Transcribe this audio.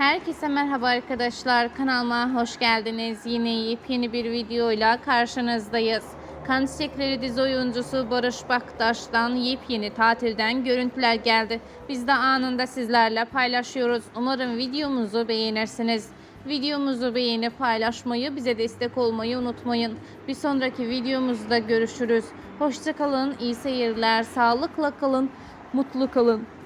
Herkese merhaba arkadaşlar. Kanalıma hoş geldiniz. Yine yepyeni bir videoyla karşınızdayız. Kan Çiçekleri dizi oyuncusu Barış Baktaş'tan yepyeni tatilden görüntüler geldi. Biz de anında sizlerle paylaşıyoruz. Umarım videomuzu beğenirsiniz. Videomuzu beğenip paylaşmayı, bize destek olmayı unutmayın. Bir sonraki videomuzda görüşürüz. Hoşçakalın, iyi seyirler, sağlıkla kalın, mutlu kalın.